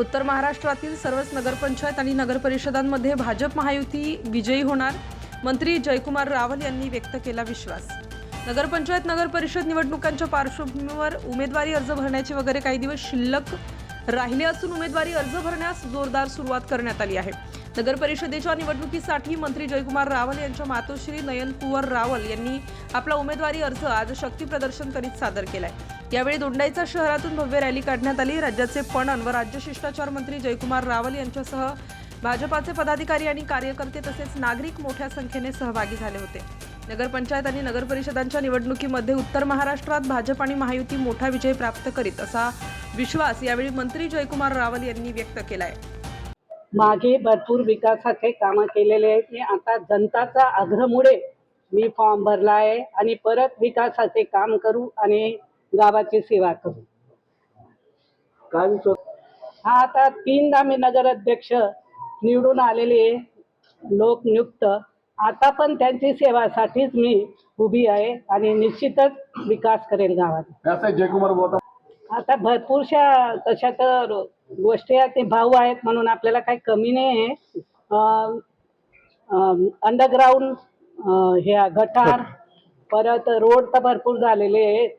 उत्तर महाराष्ट्रातील सर्वच नगरपंचायत आणि नगरपरिषदांमध्ये भाजप महायुती विजयी होणार. मंत्री जयकुमार रावल यांनी व्यक्त केला विश्वास. नगरपंचायत नगरपरिषद निवडणुकांच्या पार्श्वभूमीवर उमेदवारी अर्ज भरण्याचे वगैरे काही दिवस शिल्लक राहिले असून उमेदवारी अर्ज भरण्यास जोरदार सुरुवात करण्यात आली आहे. नगर परिषदेच्या निवडणुकीसाठी मंत्री जयकुमार रावल यांच्या मातोश्री नयन कुंवर रावल यांनी आपला उमेदवारी अर्ज आज शक्ती प्रदर्शन करीत सादर केलाय. यावेळी दोंडाईचा शहरातून भव्य रॅली काढण्यात आली. राज्याचे पणन व राज्य शिष्टाचार मंत्री जयकुमार रावल यांच्यासह भाजपाचे पदाधिकारी आणि कार्यकर्ते तसेच नागरिक मोठ्या संख्येने सहभागी झाले होते. नगरपंचायत आणि नगरपरिषदांच्या निवडणुकीमध्ये उत्तर महाराष्ट्रात भाजप आणि महायुती मोठा विजय प्राप्त करीत असा विश्वास यावेळी मंत्री जयकुमार रावल यांनी व्यक्त केलाय. मागे भरपूर विकासाचे कामं केलेले आहेत. मी आता जनताचा आग्रहामुळे मी फॉर्म भरला आहे आणि परत विकासाचे काम करू आणि गावाची सेवा करू. काय हा आता तीनदा मी नगराध्यक्ष निवडून आलेले लोकनियुक्त आता पण त्यांची सेवासाठीच मी उभी आहे आणि निश्चितच विकास करेल गावात. असं जयकुमार बोलता. आता भरपूरशा तशा तर गोष्टी आहेत. ते भाऊ आहेत म्हणून आपल्याला काही कमी नाही आहे. अंडरग्राऊंड हे गटार परत रोड तर भरपूर झालेले आहेत.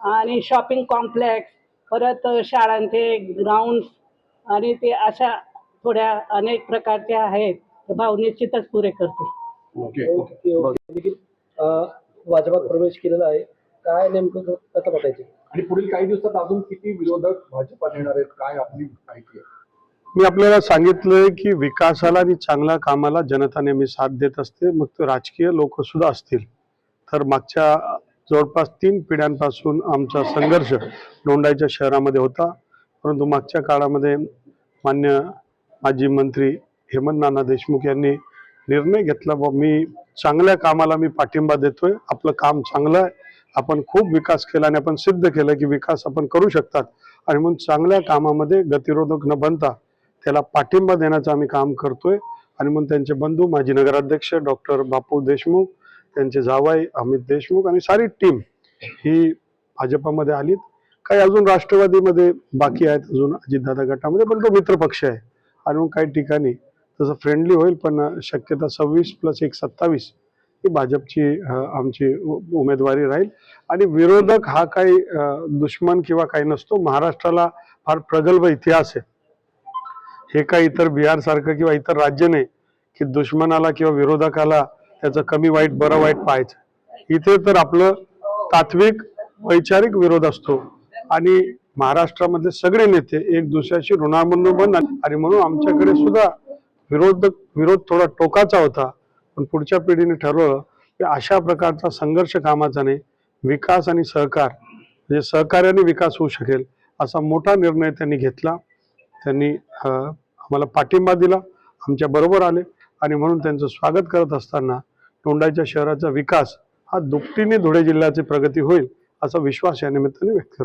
आणि शॉपिंग कॉम्प्लेक्स परत शाळांचे ग्राउंड आणि ते अशा थोड्या अनेक प्रकारच्या आहेत. ते भाऊ निश्चितच पुरे करते. ओके. Okay okay. देखील अं, भाजपात प्रवेश केलेला आहे. काय नेमकं कसं बघायचं? आणि पुढील काही दिवसात अजून किती विरोधक भाजपात येणार आहेत? काय आपली माहिती आहे? मी आपल्याला सांगितलंय की विकासाला आणि चांगल्या कामाला जनता नेहमी साथ देत असते. मग तो राजकीय लोक सुद्धा असतील. तर मागच्या जवळपास तीन पिढ्यांपासून आमचा संघर्ष लोंढाईच्या शहरामध्ये होता. परंतु मागच्या काळामध्ये मान्य माजी मंत्री हेमंत नाना देशमुख यांनी निर्णय घेतला व मी चांगल्या कामाला मी पाठिंबा देतोय. आपलं काम चांगलं आहे. आपण खूप विकास केला आणि आपण सिद्ध केलं की विकास आपण करू शकतात. आणि म्हणून चांगल्या कामामध्ये गतिरोधक न बनता त्याला पाठिंबा देण्याचं आम्ही काम करतोय. आणि म्हणून त्यांचे बंधू माजी नगराध्यक्ष डॉक्टर बापू देशमुख त्यांचे जावाई अमित देशमुख आणि सारी टीम ही भाजपामध्ये आलीत. काही अजून राष्ट्रवादीमध्ये बाकी आहेत अजून अजितदादा गटामध्ये पण तो मित्रपक्ष आहे. आणि मग काही ठिकाणी तसं फ्रेंडली होईल पण शक्यता सव्वीस प्लस एक सत्तावीस ही भाजपची आमची उ- उमेदवारी राहील. आणि विरोधक हा काही दुश्मन किंवा काही नसतो. महाराष्ट्राला फार प्रगल्भ इतिहास आहे. हे काही इतर बिहार सारखं किंवा इतर राज्य नाही की दुश्मनाला किंवा विरोधकाला त्याचं कमी वाईट बरं वाईट पाहायचं. इथे तर आपलं तात्विक वैचारिक विरोध असतो. आणि महाराष्ट्रामधले सगळे नेते एक दुसऱ्याशी ऋणानुबंध आणि म्हणून आमच्याकडे सुद्धा विरोधक विरोध थोडा टोकाचा होता. पण पुढच्या पिढीने ठरवलं की अशा प्रकारचा संघर्ष कामाचा नाही. विकास आणि सहकार. म्हणजे सहकार्याने विकास होऊ शकेल असा मोठा निर्णय त्यांनी घेतला. त्यांनी आम्हाला पाठिंबा दिला. आमच्या बरोबर आले. आणि म्हणून त्यांचं स्वागत करत असताना तोंडाच्या शहराचा विकास हा दुपटीने धुळे जिल्ह्याची प्रगती होईल असा विश्वास या निमित्ताने व्यक्त